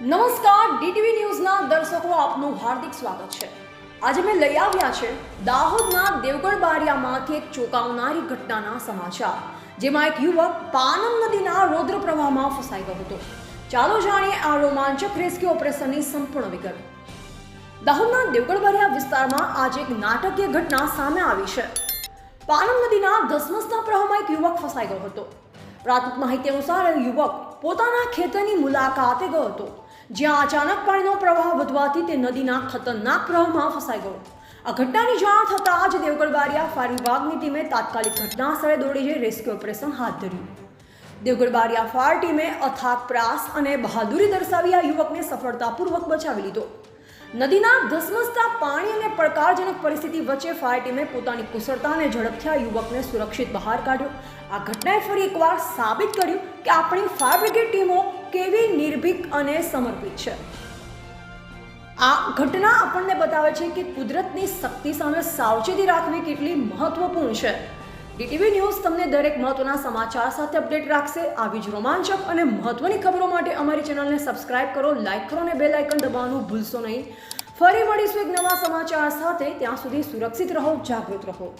નમસ્કાર, ડીટીવી ન્યૂઝના દર્શકો, આપનું હાર્દિક સ્વાગત છે. આજે મેં લઈ આવ્યા છે દાહોદના દેવગઢ બારિયામાંથી એક ચોંકાવનારી ઘટનાના સમાચાર, જેમાં એક યુવક પાનમ નદીના રૌદ્ર પ્રવાહમાં ફસાઈ ગયો હતો. ચાલો જાણીએ આ રોમાંચક રેસ્ક્યુ ઓપરેશનની સંપૂર્ણ વિગત. દાહોદના દેવગઢ બારિયા વિસ્તારમાં આજે એક નાટકીય ઘટના સામે આવી છે. પાનમ નદીના ધસમસના પ્રવાહમાં એક યુવક ફસાઈ ગયો હતો. પ્રાથમિક માહિતી અનુસાર યુવક પોતાના ખેતરની મુલાકાતે ગયો હતો. જ્યાં અચાનક પાણીનો પ્રવાહ વધવાથી તે નદીના ખતરનાક પ્રવાહમાં ફસાઈ ગયો. આ ઘટનાની જાણ થતાં જ દેવગઢ બારિયા ફાયર વિભાગની ટીમે તાત્કાલિક ઘટના સ્થળે દોડી જઈ રેસ્ક્યુ ઓપરેશન હાથ ધર્યું. દેવગઢ બારિયા ફાયર ટીમે અથાક પ્રયાસ અને બહાદુરી દર્શાવી આ યુવકને સફળતાપૂર્વક બચાવી લીધો. નદીના ધસમસતા પાણી અને પડકારજનક પરિસ્થિતિ વચ્ચે ફાયર ટીમે પોતાની કુશળતા અને ઝડપથી આ યુવકને સુરક્ષિત બહાર કાઢ્યો. આ ઘટનાએ ફરી એકવાર સાબિત કર્યું કે આપણી ફાયર બ્રિગેડ ટીમો કેવી નિર્ભીક અને સમર્પિત છે. આ ઘટના આપણને બતાવે છે કે કુદરતની શક્તિ સામે સાવચેતી રાખવી કેટલી મહત્વપૂર્ણ છે. ડીટીવી ન્યૂઝ તમને દરેક મહત્વના સમાચાર સાથે અપડેટ રાખશે. આવી જ રોમાંચક અને મહત્વની ખબરો માટે અમારી ચેનલને સબસ્ક્રાઇબ કરો, લાઇક કરો અને બેલ આઇકન દબાવવાનું ભૂલશો નહીં. ફરી મળીશું એક નવા સમાચાર સાથે. ત્યાં સુધી સુરક્ષિત રહો, જાગૃત રહો.